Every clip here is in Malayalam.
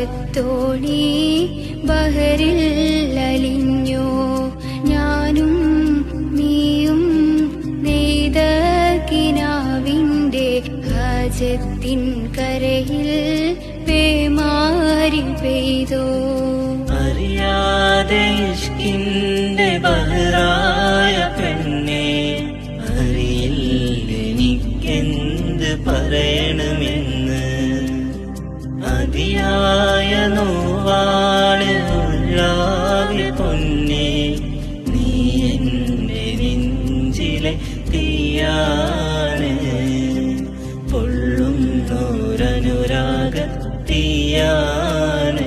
അനുരാഗത്തോണി ബഹറിൽ അലിഞ്ഞോ. ഞാനും നീയും നെയ്ത കിനാവിന്റെ ഹാജത്തിൻ കരയിൽ പേമാരി പെയ്തോ. അറിയാതെ ഇഷ്കിന്റെ ബഹറായ പൊന്നെ. നീ പൊള്ളുന്നോരനുരാഗത്തീയാണ്.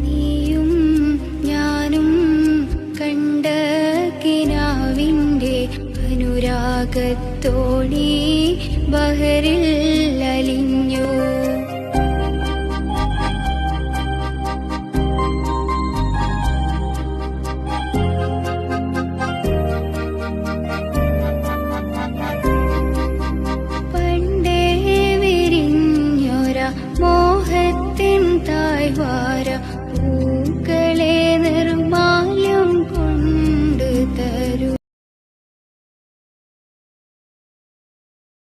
നീയും ഞാനും കണ്ട അലിഞ്ഞോ hvar